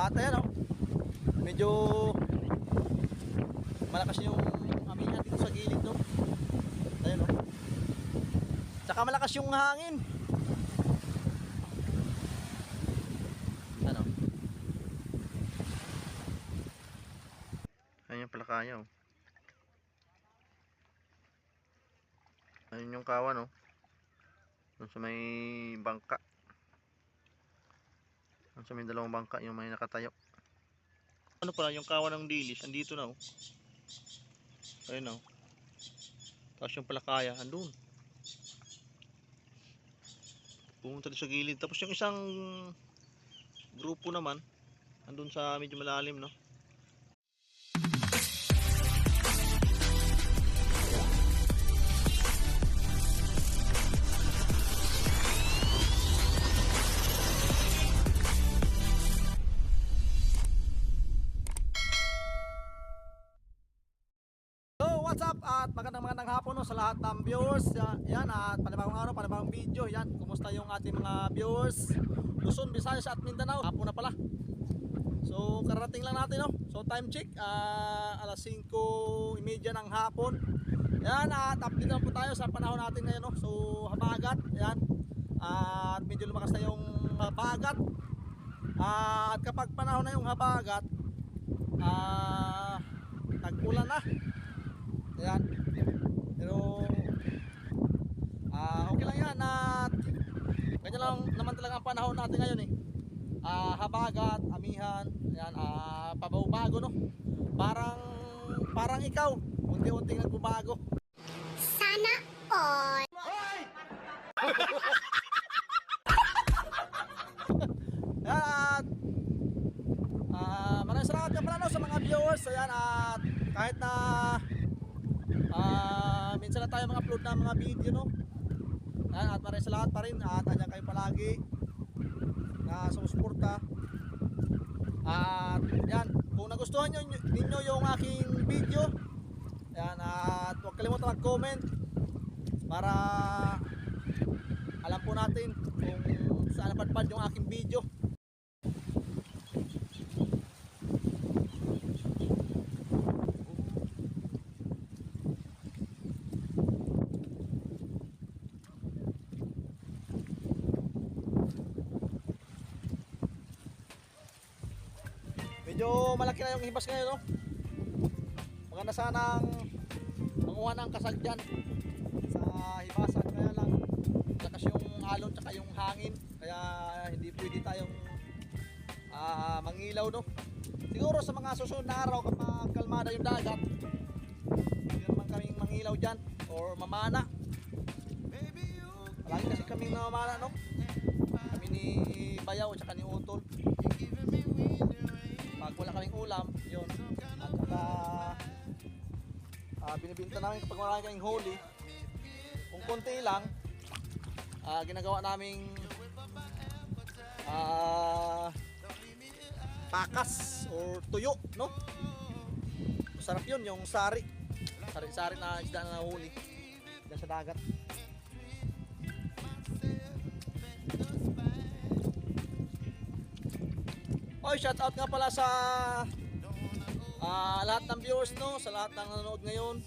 At ayan oh. Medyo malakas yung amingan dito sa gilid no. Ayan oh. Tsaka malakas yung hangin. Ano? Ayun yung palakaya oh. Ayun yung kawan oh. Doon sa may bangka. Sa may dalawang bangka yung may nakatayo. Ano pala yung kawan ng dilis? Andito na oh. Ayun oh. Tapos yung palakaya andun. Pumunta din sa gilid. Tapos yung isang grupo naman andun sa medyo malalim no. Lahat ng viewers. Ya- Yan, at panibagong araw, panibagong video. Yan, kumusta yung ating mga viewers? Luzon, Visayas at Mindanao. Hapon na pala. So, karating lang natin, no? So, time check, ah, alas 5.30 ng hapon. Yan, at update na po tayo sa panahon natin ngayon, no? So, habagat, yan. At medyo lumakas na yung habagat. Ah, at kapag panahon na yung habagat, ah, tag-ulan na. Ayan. Pero ah okay lang yan at ganyan lang naman talaga ang panahon natin ngayon eh. Ah habagat, amihan, ayan, ah pabago-bago no. Parang parang ikaw, unti-unting nagbabago. Sana all. At ah maraming salamat ka pala no, sa mga viewers. Ayan at kahit na ah minsan na tayo mga upload ng mga video no. Ayan, at maraming salamat pa rin at andyan kayo palagi na sumusuporta. At yan, kung nagustuhan nyo, ninyo yung aking video, yan, at huwag kalimutan mag-comment para alam po natin kung saan napadpad yung aking video. Medyo malaki na yung hibas ngayon, no? Maganda sanang manguha ng kasag dyan sa hibasan. Kaya lang, lakas yung alon tsaka yung hangin. Kaya hindi pwede tayong ah, mangilaw, no? Siguro sa mga susunod na araw kapag kalmada yung dagat, hindi naman kaming mangilaw dyan or mamana. Palagi kasi kaming namamana, no? Kami ni Bayaw tsaka ni binibinta namin kapag marami kaming huli. Kung konti lang, ah, ginagawa naming ah, pakas or tuyo, no? Masarap yun, yung sari. Sari-sari na isda na nahuli. Diyan sa dagat. Oy, shout out nga pala sa ah, lahat ng viewers no, sa lahat ng nanonood ngayon,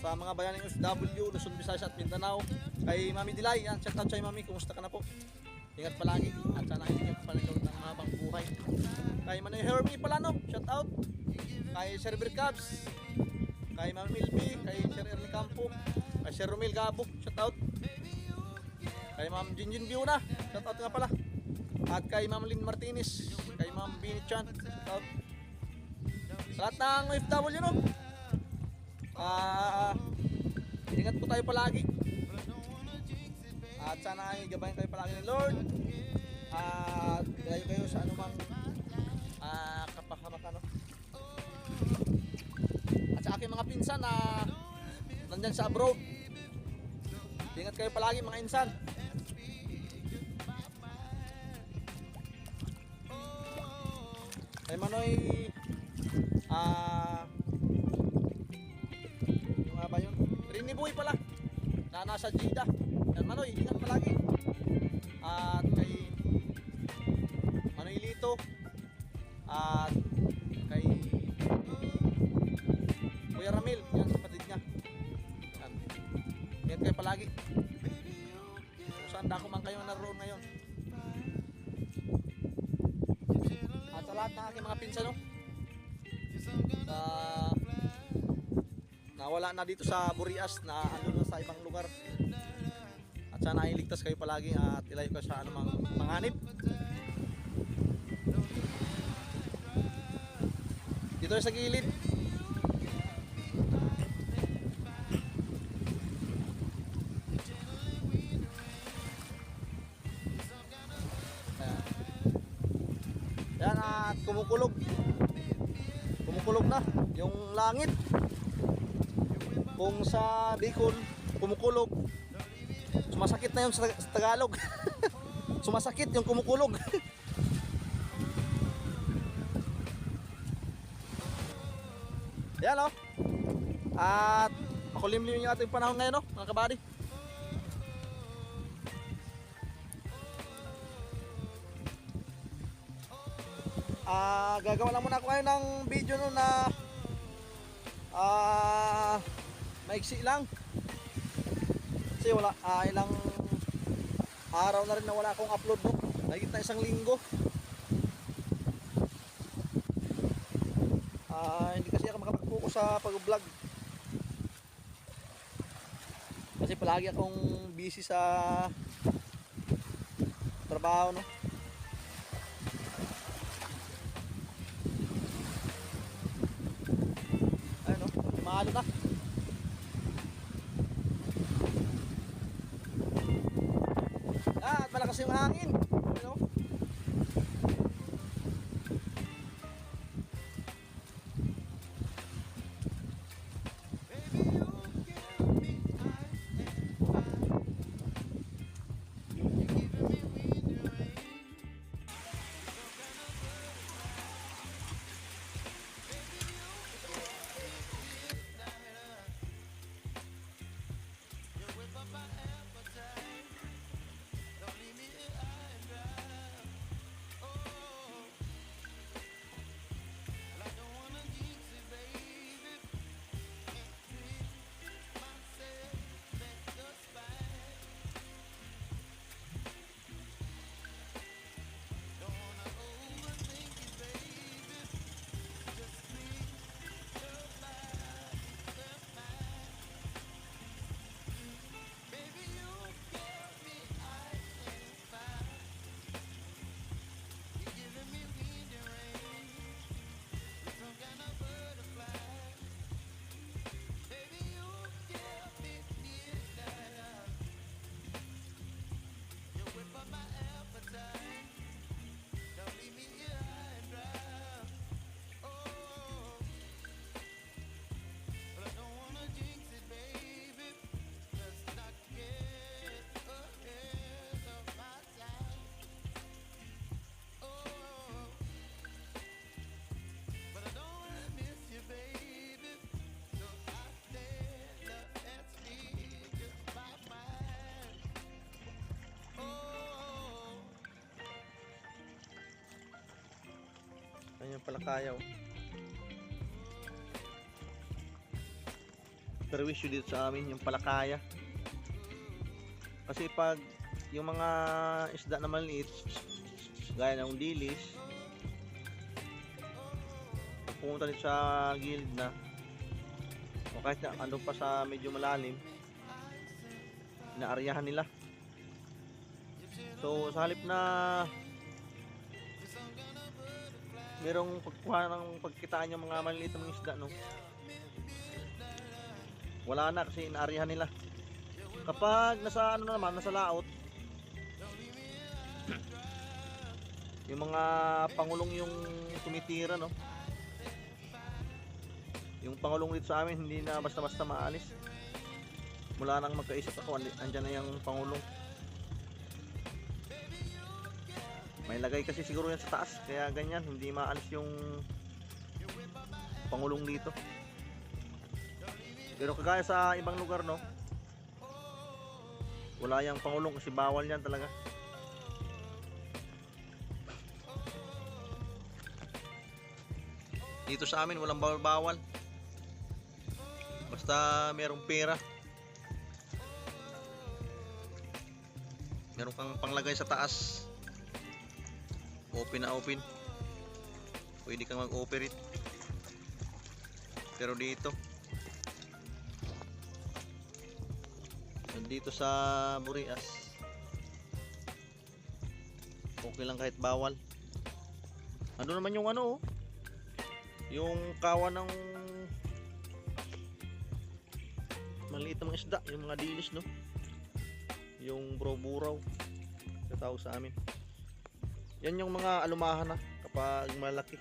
sa mga bayaning OFW, Luzon, Visayas at Mindanao. Kay Mami Dilay, yan, shout out sa'yo Mami, kumusta ka na po? Ingat palagi at sana hindi niyo palagawin ng habang buhay. Kay Manoy Hermie pala no, shout out. Kay Sir Bir Cabs, kay Ma'am Milby, kay Sir Ernie Campo, kay Sir Romil Gabo, shout out. Kay Ma'am Jinjin Biuna, shout out nga pala. At kay Ma'am Lynn Martinez, kay Ma'am Bini Chan, shout out. Lahat ng OFW no. Ah, ingat po tayo palagi. At sana ay gabayan kayo palagi ng Lord. At gayo kayo sa anumang ah, kapahamakan no. At sa aking mga pinsan na nandyan sa abroad. Ingat kayo palagi mga insan. Kay Manoy Kung saan dako man kayo naroon ngayon. At sa lahat ng aking mga pinsan, no? Sa nawala na dito sa Burias na ano na sa ibang lugar. At sana ay ligtas kayo palagi at ilayo kayo sa anumang panganib. Dito sa gilid. Kumukulog na yung langit. Kung sa Bicol, kumukulog. Sumasakit na yun sa, Tagalog. Sumasakit yung kumukulog. Yan o. At makulimlim yung ating panahon ngayon o, mga kabady. Gagawa lang muna ako ngayon ng video no na ah maiksi lang. Kasi wala ah, ilang araw na rin na wala akong upload no. Nagit na isang linggo. Ah, hindi kasi ako makapag-focus sa pag-vlog. Kasi palagi akong busy sa trabaho no. O, mahalo na. Ah, malakas yung hangin. Ayun o. Ayun yung palakayaw. Perwisyo dito sa amin, yung palakaya. Kasi pag yung mga isda na maliit, gaya ng dilis, pumunta dito sa gilid na, o kahit na ano pa sa medyo malalim, inaaryahan nila. So sa halip na merong pagkuha ng pagkitaan yung mga maliliit mga isda no? Wala na kasi inaarihan nila. Kapag nasa ano na naman nasa laot yung mga pangulong yung tumitira no? Yung pangulong dito sa amin hindi na basta basta maalis. Mula nang magkaisip ako andyan na yung pangulong May lagay kasi siguro yan sa taas, kaya ganyan, hindi maalis yung pangulong dito. Pero kagaya sa ibang lugar, no? Wala yung pangulong kasi bawal yan talaga. Dito sa amin walang bawal-bawal. Basta merong pera. Meron kang panglagay sa taas. Open na open. Pwede kang mag-operate. Pero dito Nandito sa Burias Okay lang kahit bawal Ano naman yung ano oh? Yung kawa ng Maliit na mga isda Yung mga dilis no Yung bro-buraw Katawag sa amin Yan yung mga alumahan na Kapag malaki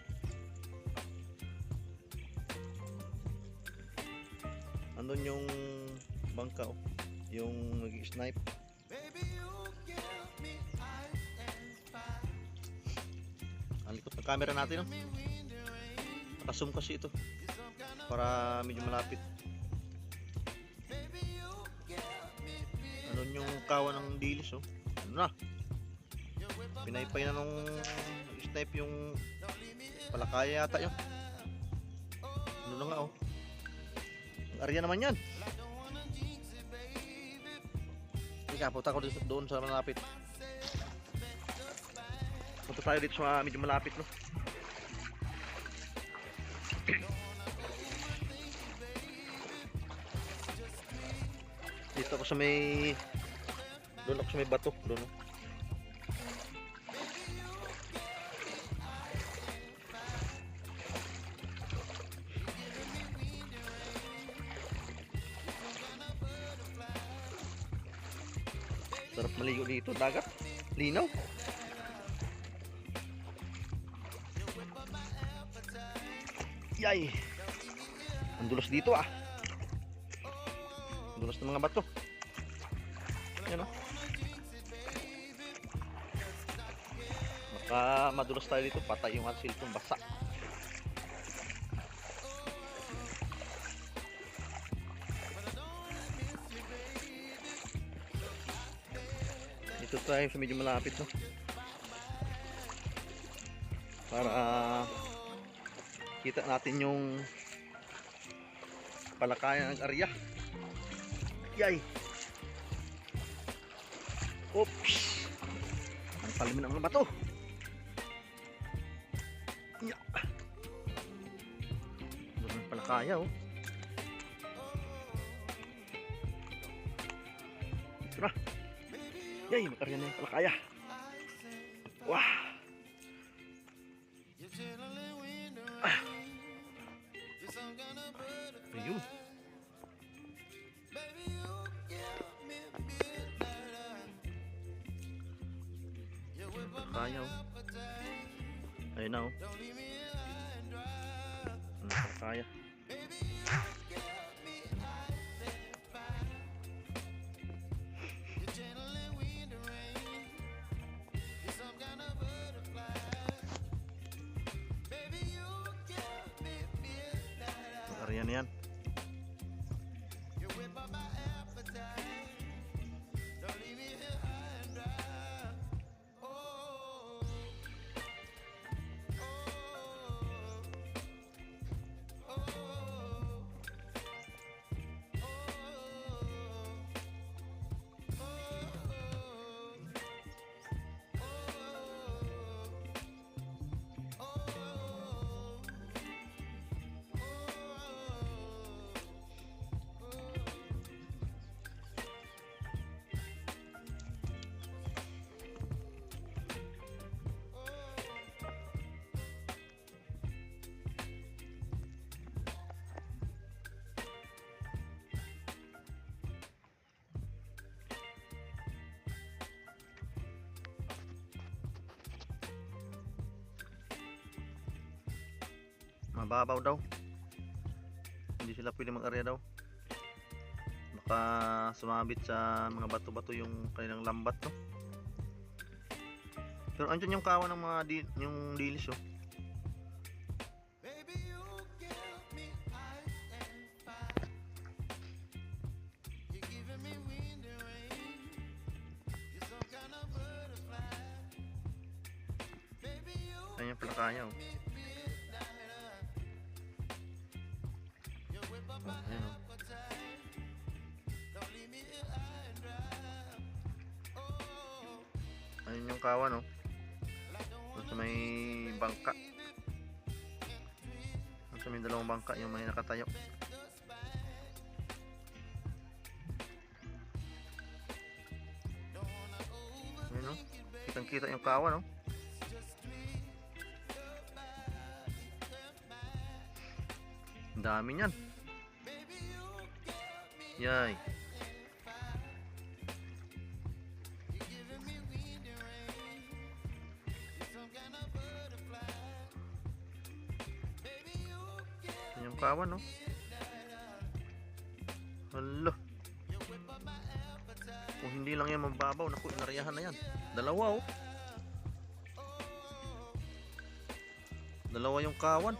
Andun yung bangka oh. Yung nag-snipe Ang likot ng camera natin, no? Naka-zoom kasi ito. Para medyo malapit. Ano yung kawa ng dilis, oh? Na? Pinaypay na nung snipe yung palakaya yata yun. Ano na nga, oh? Area naman yan. Ika, punta ko doon- sa malapit. Punta tayo dito sa medyo malapit, no? Dito ako sa may... Doon ako sa may bato. Doon. oh. Dagat. Linaw. Yay! Ang dulos dito ah. Ang dulos ng mga bato. Yan oh. Baka madulos tayo dito. Patay yung asil kong basa. Dito tayo sa medyo malapit no. Para kita natin yung palakayan ng area. Yay! Oops! Ang palimin ng mga bato. Doon ang palakaya oh. Na. Yay! Makarya na yung palakaya. Wah! Ang area na yan. Mababaw daw. Hindi sila pwede mag-area daw. Baka sumabit sa mga bato-bato yung kanilang lambat no. Pero andyan yung kawa ng mga di, yung dilis oh. Ayan yung palakaya oh. Bangka, yung may nakatayo. Ayun, no? Kitang kita yung kawan, no? Dami niyan. Yay. Kawan, no? Hala. Kung hindi lang yan mababaw, naku, inariyahan na yan. Dalawa, oh. Dalawa yung kawan.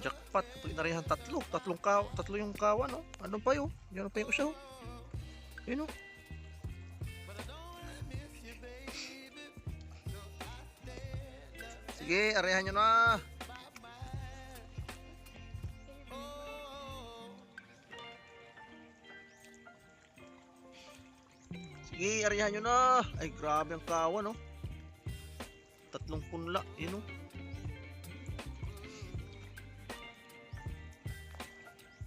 Jackpot, ito tatlo. Tatlong kaw, tatlo yung kawan, oh. Ano pa yun? Yan pa yung oh. Yun, oh. Sige, arehan nyo na. Sige, arehan nyo na. Ay, grabe ang kawan, oh. Tatlong punla, yun, oh.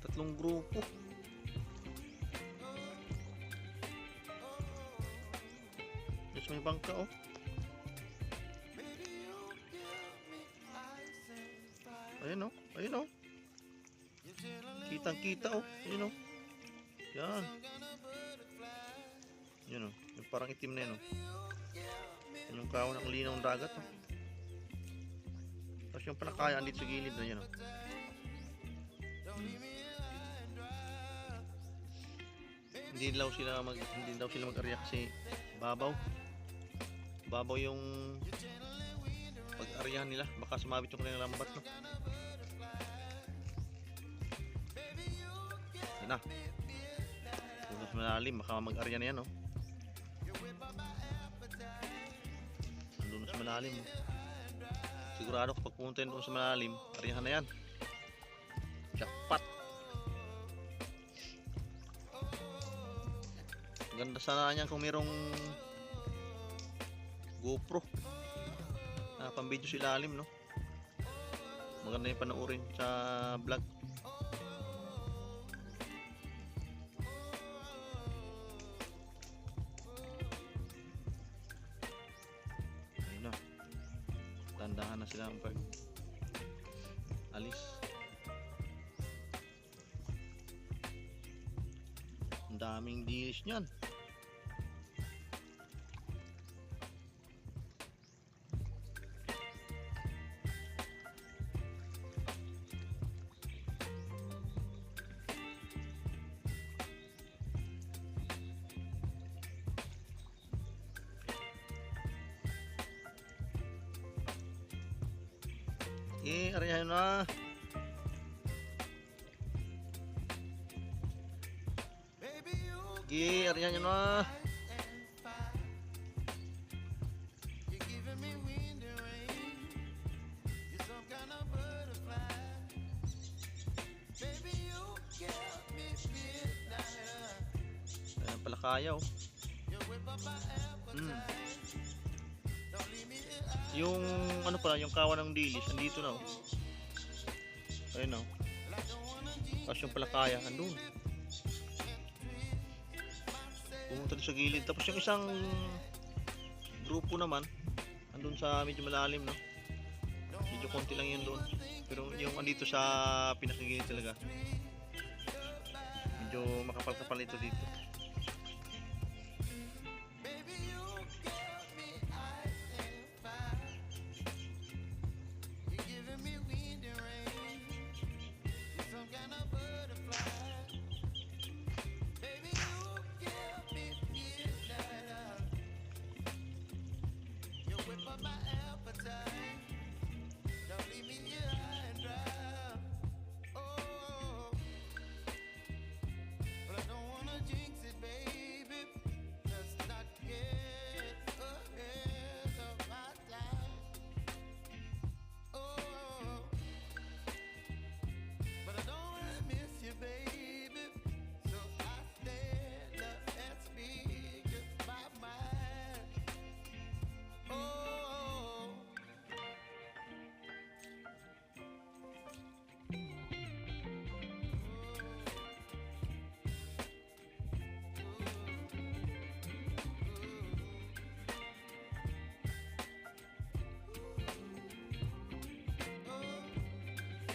Tatlong grupo. Yes, may bangka, oh. Ayun oh, ayun oh. Kitang kita oh, ayun oh. Yan. Yan oh, yung parang itim na yun oh. Yan yung kawan ng linaw ng dagat oh. Tapos yung palakayaan dito sa gilid na yan oh. Hindi daw sila mag hindi daw sila mag-arya kasi babaw. Babaw yung pag-aryahan nila baka sumabit yung kanilang lambat no. Na. Punos malalim, baka mag-arya na yan, no? Andun malalim. oh. Sigurado kapag pumunta doon sa malalim, aryahan na yan. Jackpot! Ganda sana niyan kung mayroong GoPro. Ah, pang-video sa ilalim, no? Maganda yung panoorin sa vlog. Tandahan na sila ang pag alis. Ang daming dish niyan. Eh, arihan nyo na. Ayan pala kaya oh. Mm. Yung ano pala, yung kawan ng dilis, andito na oh. Ayun oh. Tapos yung palakaya, andun. Pumunta doon sa gilid. Tapos yung isang grupo naman, andun sa medyo malalim, no? Medyo konti lang yun doon. Pero yung andito sa pinakagilid talaga, medyo makapal-kapal ito dito.